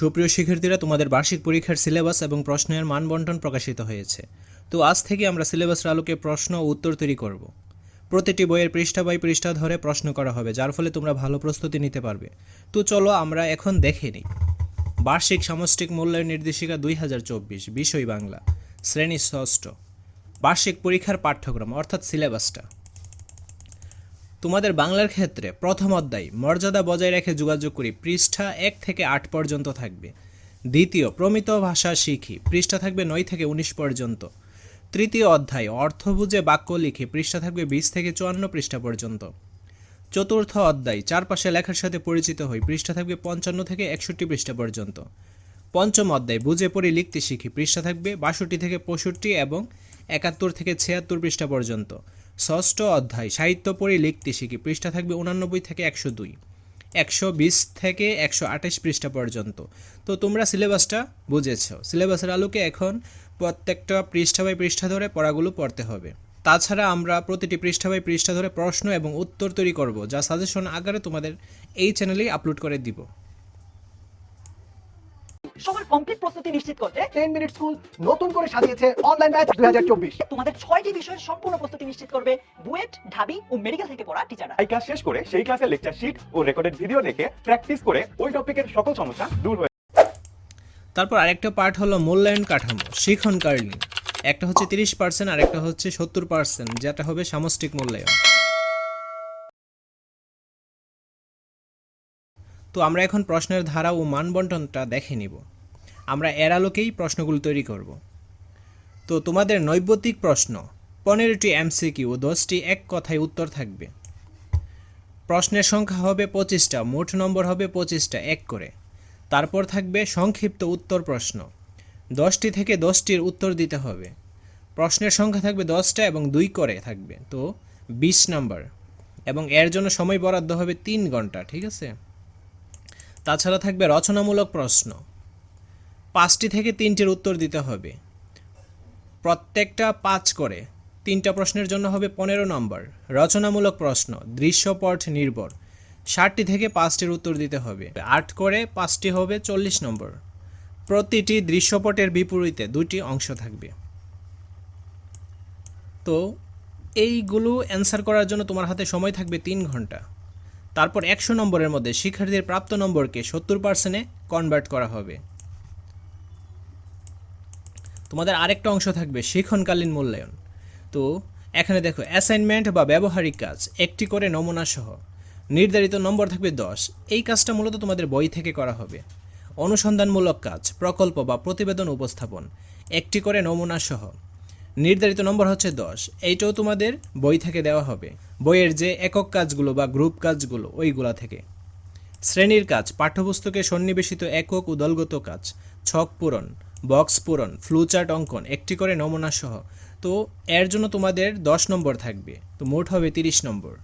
সুপ্রিয় শিক্ষার্থীরা, তোমাদের বার্ষিক পরীক্ষার সিলেবাস এবং প্রশ্নের মানবন্টন প্রকাশিত হয়েছে। তো আজ থেকে আমরা সিলেবাসের আলোকে প্রশ্ন ও উত্তর তৈরি করব। প্রতিটি বইয়ের পৃষ্ঠা বাই পৃষ্ঠা ধরে প্রশ্ন করা হবে, যার ফলে তোমরা ভালো প্রস্তুতি নিতে পারবে। তো চলো আমরা এখন দেখে নিই। বার্ষিক সামষ্টিক মূল্যায়ন নির্দেশিকা দুই হাজার চব্বিশ, বিষয় বাংলা, শ্রেণি ষষ্ঠ। বার্ষিক পরীক্ষার পাঠ্যক্রম, অর্থাৎ সিলেবাসটা। তোমাদের বাংলার ক্ষেত্রে প্রথম অধ্যায়, মর্যাদা বজায় রেখে যোগাযোগ করি, পৃষ্ঠা এক থেকে আট পর্যন্ত থাকবে। দ্বিতীয়, প্রমিত ভাষা শিখি, পৃষ্ঠা থাকবে নয় থেকে উনিশ পর্যন্ত। তৃতীয় অধ্যায় অর্থ বুঝে বাক্য লিখি, পৃষ্ঠা থাকবে বিশ থেকে চুয়ান্ন পৃষ্ঠা পর্যন্ত। চতুর্থ অধ্যায়, চারপাশে লেখার সাথে পরিচিত হই, পৃষ্ঠা থাকবে পঞ্চান্ন থেকে একষট্টি পৃষ্ঠা পর্যন্ত। পঞ্চম অধ্যায়, বুঝে পড়ে লিখতে শিখি, পৃষ্ঠা থাকবে বাষট্টি থেকে পঁয়ষট্টি এবং একাত্তর থেকে ছিয়াত্তর পৃষ্ঠা পর্যন্ত। ষষ্ঠ অধ্যায়, সাহিত্য পড়ে লিখতে শিখি। পৃষ্ঠা থাকবে উনানব্বই থেকে একশো দুই। একশো বিশ থেকে একশো আঠাশ পৃষ্ঠা পর্যন্ত। তো তোমরা সিলেবাসটা বুঝেছ। সিলেবাসের আলোকে এখন প্রত্যেকটা পৃষ্ঠা বাই পৃষ্ঠা ধরে পড়াগুলো পড়তে হবে। তাছাড়া আমরা প্রতিটি পৃষ্ঠা বাই পৃষ্ঠা ধরে প্রশ্ন এবং উত্তর তৈরি করব, যা সাজেশন আকারে তোমাদের এই চ্যানেলেই আপলোড করে দিব। সবার কমপ্লিট প্রস্তুতি নিশ্চিত করতে টেন মিনিট স্কুল নতুন করে সাজিয়েছে অনলাইন ব্যাচ দুই হাজার চব্বিশ। তোমাদের ছয়টি বিষয়ের সম্পূর্ণ প্রস্তুতি নিশ্চিত করবে বুয়েট ঢাবি ও মেডিকেল থেকে পড়া টিচাররা এই ক্লাস শেষ করে সেই ক্লাসের লেকচার শিট ও রেকর্ডেড ভিডিও দেখে প্র্যাকটিস করে ওই টপিকের সকল সমস্যা দূর হয়ে তারপর আরেকটা পার্ট হলো মূল্যায়ন কাঠামো শিখন কার্লিং একটা হচ্ছে তিরিশ পার্সেন্ট আর একটা হচ্ছে সত্তর পার্সেন্ট যেটা হবে সামষ্টিক মূল্যায়ন। তো আমরা এখন প্রশ্নের ধারা ও মানবন্টনটা দেখে নিব। আমরা এর আলোকেই প্রশ্নগুলো তৈরি করব। তো তোমাদের নৈবতিক প্রশ্ন, পনেরোটি এমসিকিউ ও দশটি এক কথায় উত্তর থাকবে। প্রশ্নের সংখ্যা হবে পঁচিশটা, মোট নম্বর হবে পঁচিশটা, এক করে। তারপর থাকবে সংক্ষিপ্ত উত্তর প্রশ্ন। দশটি থেকে দশটির উত্তর দিতে হবে। প্রশ্নের সংখ্যা থাকবে দশটা এবং দুই করে থাকবে। তো বিশ নাম্বার। এবং এর জন্য সময় বরাদ্দ হবে তিন ঘণ্টা, ঠিক আছে? তাছাড়া থাকবে রচনামূলক প্রশ্ন। পাঁচটি থেকে তিনটির উত্তর দিতে হবে। প্রত্যেকটা পাঁচ করে তিনটা প্রশ্নের জন্য হবে পনেরো নম্বর। রচনামূলক প্রশ্ন, দৃশ্যপট নির্ভর। ষাটটি থেকে পাঁচটির উত্তর দিতে হবে। আট করে পাঁচটি হবে চল্লিশ নম্বর। প্রতিটি দৃশ্যপটের বিপরীতে দুটি অংশ থাকবে। তো এইগুলো অ্যান্সার করার জন্য তোমার হাতে সময় থাকবে তিন ঘণ্টা। তারপর একশো নম্বরের মধ্যে শিক্ষার্থীদের প্রাপ্ত নম্বরকে সত্তর পার্সেন্টে কনভার্ট করা হবে। তোমাদের আরেকটা অংশ থাকবে শিক্ষণকালীন মূল্যায়ন। তো এখানে দেখো অ্যাসাইনমেন্ট বা ব্যবহারিক কাজ, একটি করে নমুনা সহ। নির্ধারিত নম্বর থাকবে দশ। এই কাজটা মূলত তোমাদের বই থেকে করা হবে। অনুসন্ধানমূলক কাজ, প্রকল্প বা প্রতিবেদন উপস্থাপন, একটি করে নমুনা সহ। নির্ধারিত নম্বর হচ্ছে দশ। এইটাও তোমাদের বই থেকে দেওয়া হবে। বইয়ের যে একক কাজগুলো বা গ্রুপ কাজগুলো, ওইগুলা থেকে। শ্রেণির কাজ, পাঠ্যপুস্তকে সন্নিবেশিত একক ও দলগত কাজ, ছক পূরণ, বক্স পূরণ ফ্লুচার্ট অঙ্কন, একটি করে নমুনা সহ। তো এর জন্য তোমাদের দশ নম্বর থাকবে। তো মোট হবে তিরিশ নম্বর।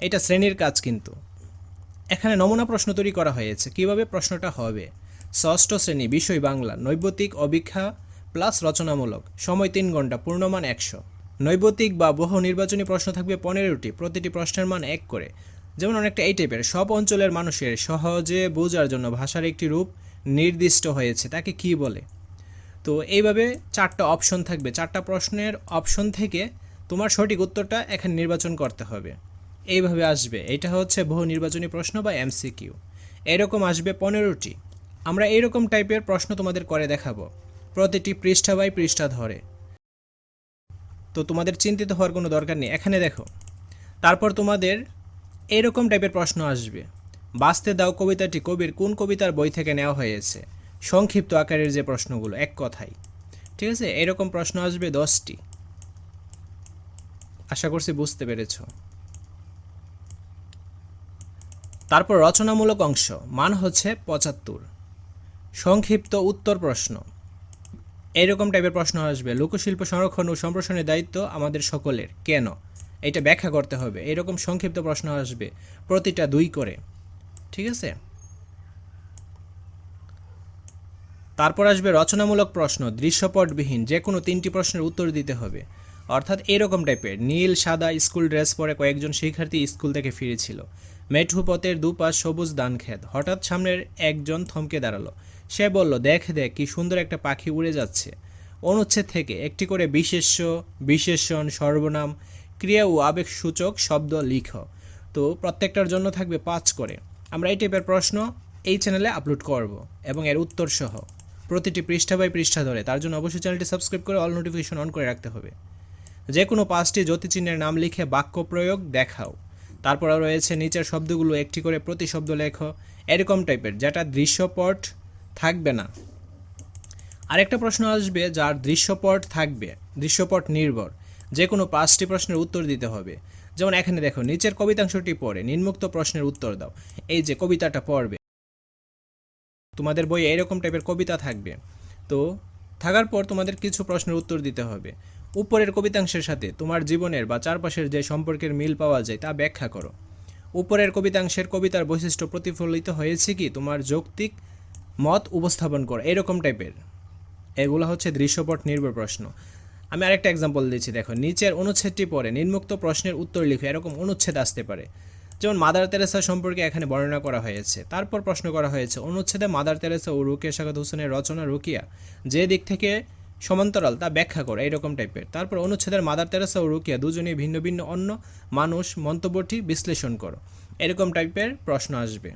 এটা শ্রেণির কাজ কিন্তু। এখানে নমুনা প্রশ্ন তৈরি করা হয়েছে। কীভাবে প্রশ্নটা হবে? ষষ্ঠ শ্রেণি, বিষয় বাংলা নৈবতিক অভিক্ষা প্লাস রচনামূলক। সময় তিন ঘণ্টা, পূর্ণমান একশো। নৈবতিক বা বহু নির্বাচনী প্রশ্ন থাকবে পনেরোটি, প্রতিটি প্রশ্নের মান এক করে। যেমন অনেকটা এই টাইপের সব অঞ্চলের মানুষের সহজে বোঝার জন্য ভাষার একটি রূপ নির্দিষ্ট হয়েছে, তাকে কি বলে? তো এইভাবে চারটা অপশন থাকবে, চারটা প্রশ্নের অপশন থেকে তোমার সঠিক উত্তরটা এখানে নির্বাচন করতে হবে। এইভাবে আসবে, এটা হচ্ছে বহু নির্বাচনী প্রশ্ন বা এমসিকিউ এরকম আসবে পনেরোটি। আমরা এইরকম টাইপের প্রশ্ন তোমাদের করে দেখাবো। প্রতিটি পৃষ্ঠা বাই পৃষ্ঠা ধরে। তো তোমাদের চিন্তিত হওয়ার কোনো দরকার নেই, এখানে দেখো। তারপর তোমাদের এরকম টাইপের প্রশ্ন আসবে। বাঁচতে দাও কবিতাটি, কবির কোন কবিতার বই থেকে নেওয়া হয়েছে? সংক্ষিপ্ত আকারের যে প্রশ্নগুলো, এক কথায়। ঠিক আছে? এরকম প্রশ্ন আসবে দশটি। আশা করছি বুঝতে পেরেছ। তারপর রচনামূলক অংশ, মান হচ্ছে পঁচাত্তর। সংক্ষিপ্ত উত্তর প্রশ্ন। এইরকম টাইপের প্রশ্ন আসবে। লোকশিল্প সংরক্ষণ ও সম্প্রসারণের দায়িত্ব আমাদের সকলের। কেন? এটা ব্যাখ্যা করতে হবে। এরকম সংক্ষিপ্ত প্রশ্ন আসবে প্রতিটা দুই করে। ঠিক আছে? তারপর আসবে রচনামূলক প্রশ্ন, দৃশ্যপটবিহীন যে কোনো তিনটি প্রশ্নের উত্তর দিতে হবে। অর্থাৎ এরকম টাইপের নীল, সাদা, স্কুল ড্রেস পরে কয়েকজন শিক্ষার্থী স্কুল থেকে ফিরেছিল। মেঠু পথের দুপাশ সবুজ ধান ক্ষেত হঠাৎ সামনের একজন থমকে দাঁড়াল। সে বলল, দেখ দেখ, কি সুন্দর একটা পাখি উড়ে যাচ্ছে। অনুচ্ছেদ থেকে একটি করে বিশেষ্য, বিশেষণ, সর্বনাম, ক্রিয়া ও আবেগ সূচক শব্দ লিখ। তো প্রত্যেকটার জন্য থাকবে পাঁচ করে। আমরা এই টাইপের প্রশ্ন এই চ্যানেলে আপলোড করব এবং এর উত্তর সহ প্রতিটি পৃষ্ঠা বাই পৃষ্ঠা ধরে। তার জন্য অবশ্যই চ্যানেলটি সাবস্ক্রাইব করে অল নোটিফিকেশন অন করে রাখতে হবে। যে কোনো পাঁচটি জ্যোতিচিহ্নের নাম লিখে বাক্য প্রয়োগ দেখাও। তারপর রয়েছে নিচের শব্দগুলো একটি করে প্রতি শব্দ লেখো। এরকম টাইপের, যেটা দৃশ্যপট থাকবে না। আরেকটা প্রশ্ন আসবে যার দৃশ্যপট থাকবে, দৃশ্যপট নির্ভর। যে কোনো পাঁচটি প্রশ্নের উত্তর দিতে হবে। যেমন এখানে দেখো, নিচের কবিতাংশটি পড়ে নিম্মুক্ত প্রশ্নের উত্তর দাও। এই যে কবিতাটা পড়বে, তোমাদের বইয়ে এরকম টাইপের কবিতা থাকবে। তো, থাকার পর তোমাদের কিছু প্রশ্নের উত্তর দিতে হবে। উপরের কবিতাংশের সাথে তোমার জীবনের বা চারপাশের যে সম্পর্কের মিল পাওয়া যায় তা ব্যাখ্যা করো। উপরের কবিতাংশের কবিতার বৈশিষ্ট্য প্রতিফলিত হয়েছে কি? তোমার যৌক্তিক মত উপস্থাপন করো, এরকম টাইপের এগুলো হচ্ছে দৃশ্যপট নির্ভর প্রশ্ন। আমি আরেকটা এক্সাম্পল দিচ্ছি, দেখো, নিচের অনুচ্ছেদটি পরে নিম্মুক্ত প্রশ্নের উত্তর লিখো এরকম অনুচ্ছেদ আসতে পারে। যেমন, মাদার তেরেসা সম্পর্কে এখানে বর্ণনা করা হয়েছে। তারপর প্রশ্ন করা হয়েছে, অনুচ্ছেদে মাদার তেরেসা ও রুকিয়া সাকাত হোসেনের রচনা রুকিয়া, যে দিক থেকে সমান্তরাল তা ব্যাখ্যা করে, এরকম টাইপের তারপর অনুচ্ছেদের মাদার তেরেসা ও রুকিয়া দুজনেই ভিন্ন ভিন্ন অন্য মানুষ মন্তব্যটি বিশ্লেষণ করো, এরকম টাইপের প্রশ্ন আসবে।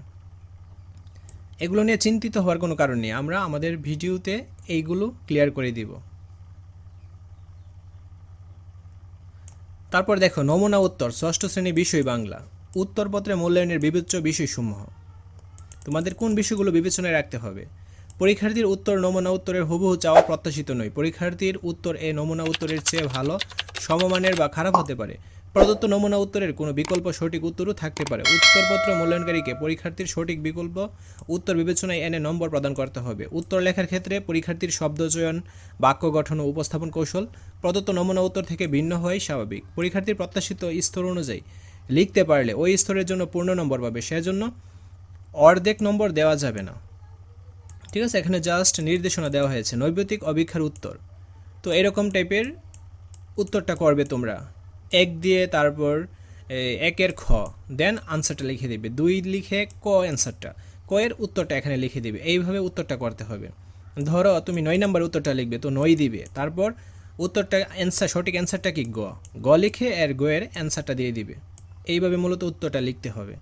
এগুলো নিয়ে চিন্তিত হওয়ার কোনো কারণ নেই। আমরা আমাদের ভিডিওতে এইগুলো ক্লিয়ার করে দিব। তারপর দেখো, নমুনা উত্তর, ষষ্ঠ শ্রেণি বিষয় বাংলা। উত্তরপত্রে মূল্যায়নের বিবেচ্য বিষয়সমূহ। তোমাদের কোন বিষয়গুলো বিবেচনায় রাখতে হবে? পরীক্ষার্থীর উত্তর নমুনা উত্তরের হুবহু চাওয়া প্রত্যাশিত নয়। পরীক্ষার্থীর উত্তর এ নমুনা উত্তরের চেয়ে ভালো, সমমানের বা খারাপ হতে পারে। প্রদত্ত নমুনা উত্তরের কোনো বিকল্প সঠিক উত্তরও থাকতে পারে। উত্তরপত্র মূল্যায়নকারীকে পরীক্ষার্থীর সঠিক বিকল্প উত্তর বিবেচনায় এনে নম্বর প্রদান করতে হবে। উত্তর লেখার ক্ষেত্রে পরীক্ষার্থীর শব্দচয়ন বাক্য গঠন ও উপস্থাপন কৌশল প্রদত্ত নমুনা উত্তর থেকে ভিন্ন হয় স্বাভাবিক। পরীক্ষার্থীর প্রত্যাশিত স্তর অনুযায়ী লিখতে পারলে ওই স্তরের জন্য পূর্ণ নম্বর পাবে। সেজন্য অর্ধেক নম্বর দেওয়া যাবে না। ঠিক আছে? এখানে জাস্ট নির্দেশনা দেওয়া হয়েছে। নৈবেতিক অভিক্ষার উত্তর। তো এরকম টাইপের উত্তরটা করবে তোমরা। এক দিয়ে তারপর একের খ। দেন আনসারটা লিখে দিবে। দুই লিখে ক অ্যান্সারটা ক এর উত্তরটা এখানে লিখে দিবে। এইভাবে উত্তরটা করতে হবে। ধরো, তুমি নয় নাম্বার উত্তরটা লিখবে, তো নয় দিবে। তারপর উত্তরটা অ্যান্সার সঠিক অ্যান্সারটা কি? গ। গ লিখে এর গ এর অ্যান্সারটা দিয়ে দিবে। এইভাবে মূলত উত্তরটা লিখতে হবে।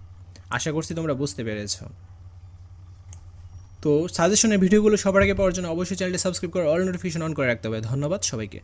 আশা করছি তোমরা বুঝতে পেরেছ। তো সাজেশনের ভিডিওগুলো সবার আগে পাওয়ার জন্য অবশ্যই চ্যানেলটি সাবস্ক্রাইব করে অল নোটিফিকেশন অন করে রাখতে হবে। ধন্যবাদ সবাইকে।